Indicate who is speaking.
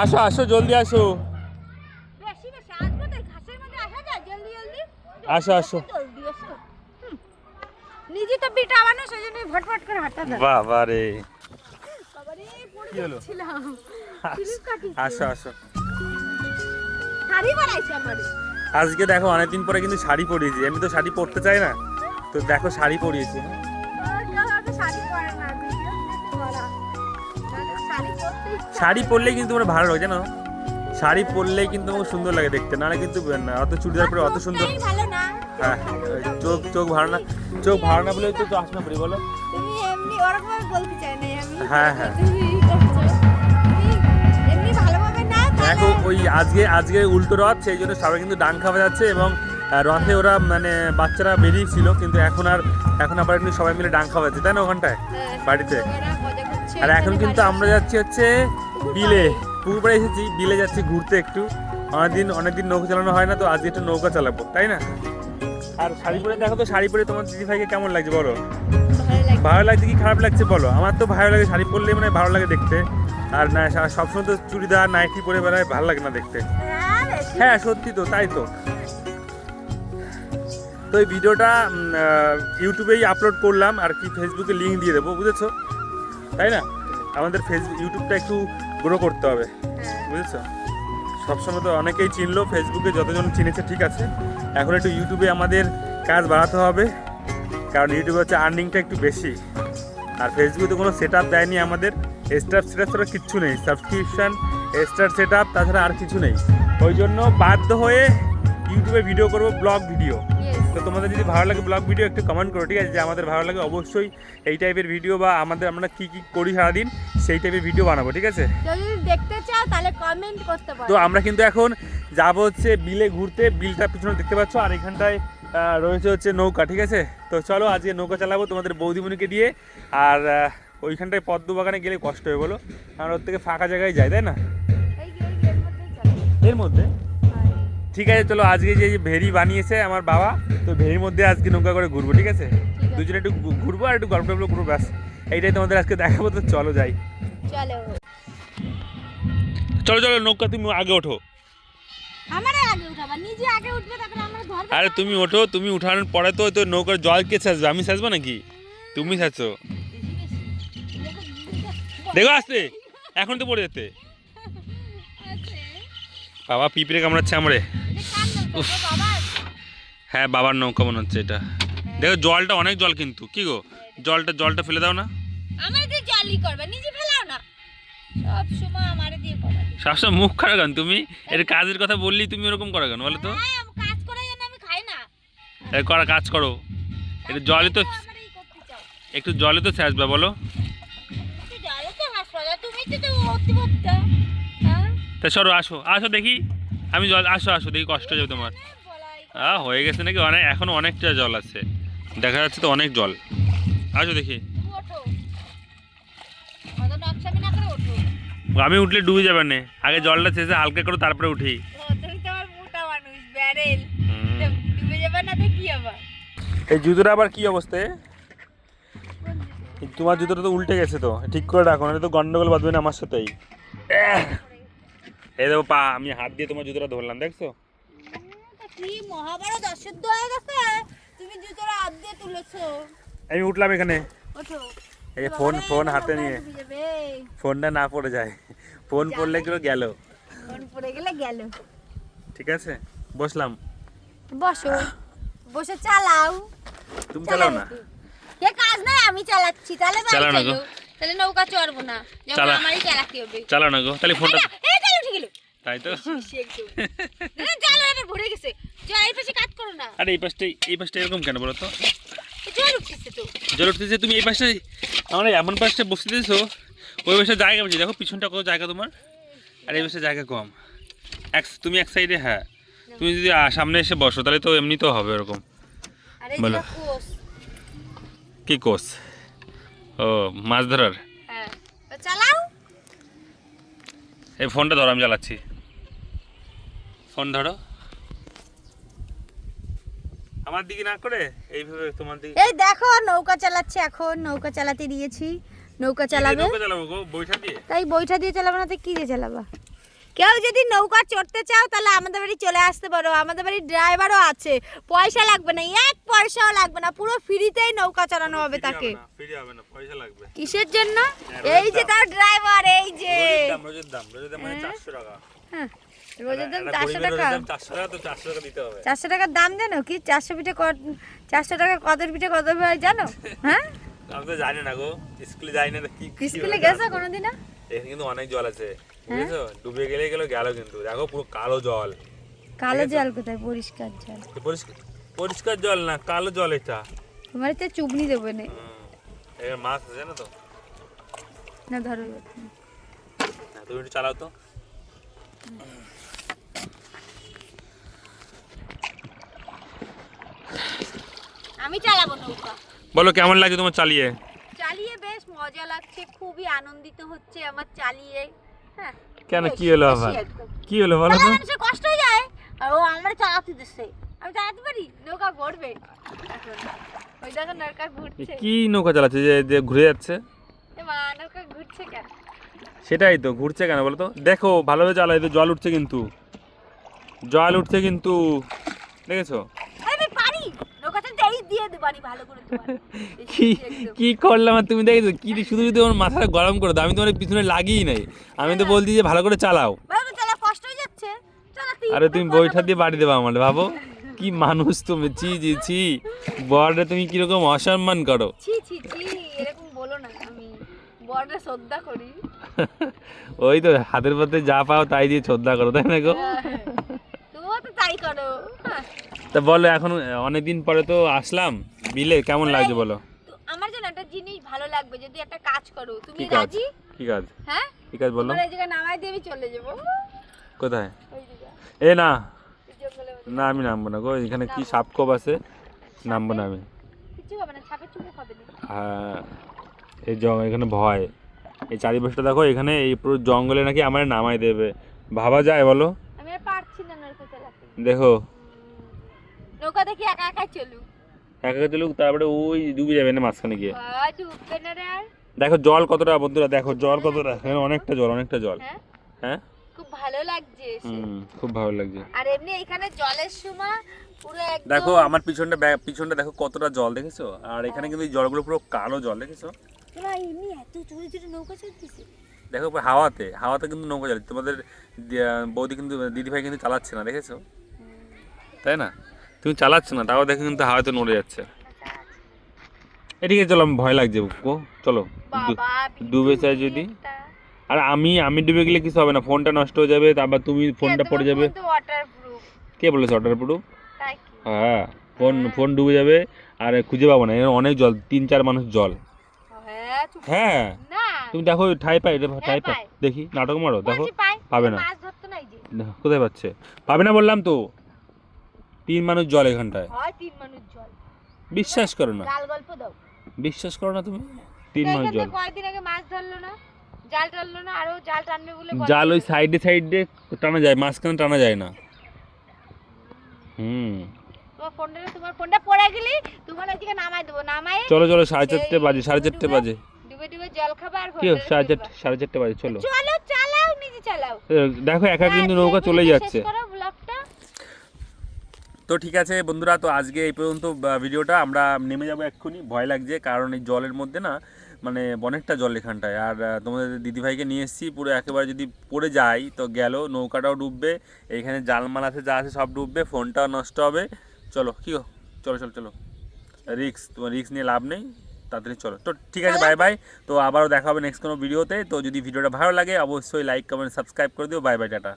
Speaker 1: আসো আসো জলদি আসো।
Speaker 2: আসা
Speaker 1: আসো।
Speaker 2: নিজে তো পিঠা বানো সেই জন্য ভটভট করে হাঁটা যায়
Speaker 1: বাবা রে। কি হলো? আসো আসো
Speaker 2: শাড়ি বানাইছে আমারে।
Speaker 1: আজকে দেখো অনেকদিন পরে কিন্তু শাড়ি পরিয়েছি। আমি তো শাড়ি পরতে চাই না। তো দেখো শাড়ি পরিয়েছি।
Speaker 2: শাড়ি
Speaker 1: পরলেই কিন্তু আমার ভালো লাগে জানো? শাড়ি পরলেই কিন্তু আমার সুন্দর লাগে দেখতে নাহলে কিন্তু না, অত চুড়িদার পরে অত সুন্দর হ্যাঁ চোখ চোখ ভালো না চোখ ভালো না বলে তো চশমা পরি বলো। হ্যাঁ, হ্যাঁ। দেখো ওই আজকে আজকে উল্টো রথ সেই জন্য সবাই কিন্তু ডাং খাওয়া যাচ্ছে এবং রথে ওরা মানে বাচ্চারা বেরিয়েছিল কিন্তু এখন আর এখন আবার সবাই মিলে ডাং খাওয়া যাচ্ছে তাই না ওখানটায়?
Speaker 2: হ্যাঁ,
Speaker 1: বাড়িতে। আর এখন কিন্তু আমরা যাচ্ছি হচ্ছে বিলে। পুকুর পাড়ে এসেছি বিলে যাচ্ছি ঘুরতে একটু। অনেকদিন অনেকদিন নৌকা চালানো হয় না তো আজকে একটু নৌকা চালাবো তাই না? আর শাড়ি পরে দেখো তো শাড়ি পরে তোমার দিদি ভাইকে কেমন লাগছে বলো?
Speaker 2: ভালো
Speaker 1: লাগছে। কি খারাপ লাগছে বলো? আমার তো ভালো লাগে শাড়ি পরলেই মানে ভালো লাগে দেখতে। আর না সবসময় তো চুড়িদার নাইটি পরে বেড়ায় ভালো লাগে না দেখতে।
Speaker 2: হ্যাঁ
Speaker 1: হ্যাঁ সত্যি তো তাই তো। তো এই ভিডিওটা ইউটিউবেই আপলোড করলাম আর কি ফেসবুকে লিঙ্ক দিয়ে দেবো বুঝেছ? তাই না? আমাদের ফেসবুক ইউটিউবটা একটু গ্রো করতে হবে।
Speaker 2: হ্যাঁ।
Speaker 1: বুঝেছ? সবসময় তো অনেকেই চিনলো ফেসবুকে যতজন চিনেছে ঠিক আছে। এখন একটু ইউটিউবে আমাদের কাজ বাড়াতে হবে কারণ ইউটিউবে হচ্ছে আর্নিংটা একটু বেশি। আর ফেসবুকে তো কোনো সেট আপ দেয়নি আমাদের। স্টার সেট আপ ছাড়া কিচ্ছু নেই। সাবস্ক্রিপশান স্টার সেট আপ তাছাড়া আর কিছু নেই। ওই জন্য বাধ্য হয়ে ইউটিউবে ভিডিও করব ব্লগ ভিডিও তো তোমাদের যদি ভালো লাগে ব্লগ ভিডিও একটু কমেন্ট করো ঠিক আছে? যে আমাদের ভালো লাগে অবশ্যই এই টাইপের ভিডিও বা আমাদের আমরা কী কী করি সারাদিন সেই টাইপের ভিডিও বানাবো ঠিক আছে?
Speaker 2: দেখতে চাও তাহলে কমেন্ট করতে পারো।
Speaker 1: তো আমরা কিন্তু এখন যাব হচ্ছে বিলে ঘুরতে বিলটা পিছনে দেখতে পাচ্ছ আর এখানটায় রয়েছে হচ্ছে নৌকা ঠিক আছে? তো চলো আজকে নৌকা চালাবো তোমাদের বৌদিমণিকে দিয়ে আর ওইখানটায় পদ্ম বাগানে গেলে কষ্ট হয়ে বলো? আর ওর থেকে ফাঁকা জায়গায় যায় তাই না?
Speaker 2: এর
Speaker 1: মধ্যে। ঠিক আছে চলো আজকে যে ভেরি বানিয়েছে আমার বাবা তো ভেরির মধ্যে আজকে নৌকা করে ঘুরবো ঠিক আছে। দুজনে একটু ঘুরবো আর একটু গল্প টল্প করব ব্যাস। এইটাই তোমাদের আজকে দেখাবো তো চলো যাই।
Speaker 2: চলো।
Speaker 1: চলো চলো নৌকা তুমি আগে ওঠো। আরে তুমি ওঠো তুমি উঠানোর পরে তো তো নৌকার জল কে সাজবে আমি সাজবো নাকি? তুমি সাজছো। দেখো আসতে এখন তো পড়ে যেতে। বাবা পিঁপড়ে কামড়াচ্ছে আমরে। হ্যাঁ বাবার নৌকা মনে হচ্ছে এটা। দেখো জলটা অনেক জল কিন্তু। কি গো? জলটা জলটা ফেলে দাও না।
Speaker 2: আমার জলই করবে নিজে ফেলাও না। সব সময় আমারে দিয়ে করাবে
Speaker 1: সবসময় মুখ খারাপ কেন তুমি? এর কাজের কথা বললি তুমি ওরকম করো কেন বলো তো?
Speaker 2: হ্যাঁ কাজ করে যেন আমি খাই না।
Speaker 1: করা কাজ করো। এটা জলে তো একটু জলে তো সাজবে বলো।
Speaker 2: তুই তো হাসপাতাল তুমি তো তো অতি হ্যাঁ?
Speaker 1: তা সরো আসো। আসো দেখি। আমি জল, আসো আসো, দেখি কষ্ট যাবে তোমার। হ্যাঁ হয়ে গেছে নাকি? অনেক, এখনও অনেকটা জল আছে। দেখা যাচ্ছে তো অনেক জল। আসো দেখি। আমি উঠলে ডুবে যাবে না। আগে জলটা শেষে হালকা করো, তারপরে উঠি। এই জুতোটা আবার কি অবস্থায় তোমার জুতোটা তো উল্টে গেছে তো। ঠিক করে রাখো না তো গন্ডগোল বাঁধবে না আমার সাথেই। এই দেখো পা আমি হাত দিয়ে তোমার জুতোটা ধরলাম দেখছ?
Speaker 2: কি মহাভারত অশুদ্ধ হয়ে গেছে? তুমি জুতোর হাত দিয়ে তুলেছো।
Speaker 1: আমি উঠলাম এখানে।
Speaker 2: ওঠো।
Speaker 1: এই যে ফোন ফোন হাতে নিয়ে। ফোনটা না পড়ে যায়। ফোন পড়লে কেউ গেল।
Speaker 2: ফোন পড়ে গেলে গেল।
Speaker 1: ঠিক আছে? বসলাম।
Speaker 2: বসো। বসে চালাও।
Speaker 1: তুমি চালাও না।
Speaker 2: কে কাজ নাই আমি চালাচ্ছি। তাহলে
Speaker 1: চালাও না গো।
Speaker 2: তাহলে নৌকা চড়বো না।
Speaker 1: চালা।
Speaker 2: আমারই চালাতে হবে।
Speaker 1: চালাও না গো। তাহলে ফোনটা
Speaker 2: এই না, এই চালু উঠে গেল
Speaker 1: তাই তো?
Speaker 2: ভরে গেছে। এই পাশে কাজ করো না।
Speaker 1: আরে এই পাশটাই এই পাশটা এরকম কেন বলো তো?
Speaker 2: জল উঠতেছে তো।
Speaker 1: জল উঠতেছে তুমি এই পাশটাই আমার এমন পাশটা বসতে দিয়েছ ওই পাশে জায়গা বেশি দেখো পিছনটা কত জায়গা তোমার? আর এই পাশে জায়গা কম। এক তুমি এক সাইডে হ্যাঁ। তুমি যদি সামনে এসে বসো তাহলে তো এমনি তো হবে এরকম। বলো। কি কোষ? ও মাছ ধরার।
Speaker 2: হ্যাঁ। চালাও।
Speaker 1: এই ফোনটা ধরো আমি চালাচ্ছি ফোন ধরো। আমার দিকে না করে এইভাবে তোমার দিকে
Speaker 2: এই দেখো নৌকা চালাচ্ছে এখন নৌকা চালাতে দিয়েছি। নৌকা চালাবে।
Speaker 1: নৌকা চালাবো গো বইটা দিয়ে?
Speaker 2: তাই বইটা দিয়ে চালাবে না তো কি দিয়ে চালাবা? কেউ যদি নৌকা চড়তে চাও তাহলে আমাদের বাড়ি চলে আসতে পারো। আমাদের বাড়ির ড্রাইভারও আছে। পয়সা লাগবে না এক পয়সাও লাগবে না। পুরো ফ্রিতেই নৌকা চালানো হবে তাকে।
Speaker 1: ফ্রি হবে না পয়সা লাগবে।
Speaker 2: কিসের জন্য? এই যে তার ড্রাইভার এই যে।
Speaker 1: দাম রোজের দাম রোজের দাম মানে চারশো টাকা।
Speaker 2: হ্যাঁ, রোজের দাম চারশো টাকা টাকার দাম জানো কি? চারশো পিঠে চারশো টাকা কদের পিঠে কত হয় জানো? হ্যাঁ?
Speaker 1: আমি তো জানি না গো। স্কুলে যাই না কি
Speaker 2: স্কুলে গেছো
Speaker 1: জানব।
Speaker 2: কোনোদিনও
Speaker 1: এখানে কিন্তু অনেক জল আছে
Speaker 2: হ্যাঁ?
Speaker 1: বুঝেছ? ডুবে গেলে গেল গেল কিন্তু। দেখো পুরো কালো জল।
Speaker 2: কালো জল কোথায়? পরিষ্কার জল।
Speaker 1: পরিষ্কার পরিষ্কার জল না কালো জল এটা।
Speaker 2: তোমার তো চুবনি দেবে না।
Speaker 1: এখানে মাছ আছে জানো তো?
Speaker 2: না ধরো।
Speaker 1: তুমি একটু চালাও তো।
Speaker 2: আমি চালাবো নৌকা।
Speaker 1: বলো কেমন লাগে তোমার চালিয়ে?
Speaker 2: চালিয়ে বেশ মজা লাগছে খুবই আনন্দিত হচ্ছে আমার চালিয়ে। হ্যাঁ
Speaker 1: কেন কি হলো আবার? কি হলো বলো তো?
Speaker 2: মানুষের কষ্ট হয়ে যায় আর ও আমার চালাতে দিচ্ছে। আমি চালাতে পারি? নৌকা ঘুরবে। ওই দেখো নৌকা ঘুরছে।
Speaker 1: কি নৌকা চালাচ্ছে যে যে ঘুরে যাচ্ছে?
Speaker 2: এ মা নৌকা ঘুরছে কেন?
Speaker 1: সেটাই তো ঘুরছে কেন বলো তো? দেখো ভালোভাবে চালাই তো জল উঠছে কিন্তু। জল উঠছে কিন্তু দেখেছ
Speaker 2: আরে আমি পারি নৌকা চালাতে এই দিয়ে দেবানি ভালো করে
Speaker 1: কি কি করলাম আর তুমি দেখেছ? কি শুধু শুধু আমার মাথাটা গরম করে দাও আমি তোমার পিছনে লাগিই নাই। আমি তো বলছি যে ভালো করে চালাও।
Speaker 2: ভালো চালা কষ্ট হয়ে যাচ্ছে।
Speaker 1: আরে তুমি বইটা দিয়ে বাড়ি দেবা আমার ভাবো। কি মানুষ তুমি ছি ছি ছি। বড়রে তুমি কীরকম অসম্মান করো।
Speaker 2: ছি ছি ছি এরকম বলো না আমি বড়রে শ্রদ্ধা করি।
Speaker 1: ওই তো হাতের পথে যা পাও তাই দিয়ে শ্রদ্ধা করো তাই না গো?
Speaker 2: তুমিও তো তাই করো হ্যাঁ।
Speaker 1: তা বলো এখন অনেকদিন পরে তো আসলাম। বিলে কেমন লাগছে বলো?
Speaker 2: আমার জন্য একটা জিনিস ভালো লাগবে যদি একটা কাজ করো। তুমি রাজি?
Speaker 1: কি কাজ?
Speaker 2: হ্যাঁ?
Speaker 1: কি কাজ
Speaker 2: বলো? এই জায়গায় নামাই দিয়ে আমি চলে যাব।
Speaker 1: কোথায়? এ না। না আমি নামবো না গো এখানে কি সাপ কোপ আছে? নামবো না আমি।
Speaker 2: কিছু হবে না ছাপে চুমুক হবে না।
Speaker 1: হ্যাঁ এই জঙ্গল এখানে ভয়। এই চারিপাশটা দেখো এখানে এই পুরো জঙ্গলে নাকি আমার নামাই দেবে। ভাবা যায় বলো?
Speaker 2: আমি আর পারছি না চালাতে।
Speaker 1: দেখো।
Speaker 2: নৌকা দেখি একা একাই চলুক।
Speaker 1: একা একা চলুক তারপরে ওই ডুবে যাবে না মাঝখানে গিয়ে।
Speaker 2: ডুববে না রে আর।
Speaker 1: দেখো জল কতটা বন্ধুরা দেখো জল কতটা এখানে অনেকটা জল অনেকটা জল।
Speaker 2: হ্যাঁ?
Speaker 1: হ্যাঁ?
Speaker 2: খুব ভালো লাগছে
Speaker 1: হুম খুব ভালো লাগছে।
Speaker 2: আর এমনি এখানে জলের সময় পুরো একদম
Speaker 1: দেখো আমার পিছনটা পিছনটা দেখো কতটা জল দেখেছ? আর এখানে কিন্তু জলগুলো পুরো কালো জল দেখেছ?
Speaker 2: তোরা এমনি এত জোরে জোরে নৌকা চলতেছে।
Speaker 1: দেখো হাওয়াতে হাওয়াতে কিন্তু নৌকা চালাচ্ছে তোমাদের বৌদি কিন্তু দিদিভাই কিন্তু চালাচ্ছে না দেখেছ? তাই না? তুমি চালাচ্ছ না তাও দেখো কিন্তু হাওয়াতে নড়ে যাচ্ছে। এদিকে চলো আমি ভয় লাগছে গো চলো ডুবে যায় যদি। আর আমি আমি ডুবে গেলে কিছু হবে না ফোনটা নষ্ট হয়ে যাবে তারপর তুমি ফোনটা পড়ে যাবে। কে বলেছে অর্ডার প্রুফ হ্যাঁ ফোন ফোন ডুবে যাবে আর খুঁজে পাবো না এখানে অনেক জল তিন চার মানুষ জল।
Speaker 2: হ্যাঁ
Speaker 1: হ্যাঁ। তুমি দেখো ঠাই পাই ঠাই পাই। দেখি নাটক মারো দেখো পাবে না। কোথায় পাচ্ছে? পাবে না বললাম তো? তিন মানুষ জল এখানটায়?
Speaker 2: হয় তিন মানুষ জল।
Speaker 1: বিশ্বাস করো না।
Speaker 2: গাল গল্প দাও।
Speaker 1: বিশ্বাস করো না তুমি? তিন মানুষ জল।
Speaker 2: কয়েকদিন আগে মাছ ধরলো না? জাল টানলো না? আরও জাল টানবে বলে
Speaker 1: জাল ওই সাইডে সাইডে টানা যায় মাঝখানে টানা যায় না। হুম।
Speaker 2: তোমার ফোনটা তোমার ফোনটা পড়ে গেলি তোমার আজকে নামাই দেবো। নামাই
Speaker 1: চলো চলো সাড়ে চারটে বাজে সাড়ে চারটে বাজে।
Speaker 2: ডুবে ডুবে জল খাবা আর
Speaker 1: কি সাড়ে চারটে সাড়ে চারটে বাজে চলো।
Speaker 2: চলো চালাও নিজে চালাও।
Speaker 1: দেখো একা কিন্তু
Speaker 2: হ্যাঁ,
Speaker 1: নৌকা চলে যাচ্ছে। তো ঠিক আছে বন্ধুরা, তো আজকে এই পর্যন্ত ভিডিওটা আমরা নেমে যাব এক্ষুনি। ভয় লাগছে, কারণ এই জলের মধ্যে না মানে অনেকটা জল এখানটায়। আর তোমাদের দিদিভাইকে নিয়ে এসেছি, পুরো একেবারে যদি পড়ে যাই তো গেল, নৌকাটাও ডুববে এইখানে জালমাল আছে, যা আছে সব ডুববে, ফোনটাও নষ্ট হবে। চলো, কি চলো চলো চলো। রিক্স, তোমার রিক্স নিয়ে লাভ নেই, তাড়াতাড়ি চলো। তো ঠিক আছে বাই বাই তো আবারও দেখা হবে নেক্সট কোনো ভিডিওতে। তো যদি ভিডিওটা ভালো লাগে, অবশ্যই লাইক কমেন্ট সাবস্ক্রাইব করে দিও। Bye bye tata.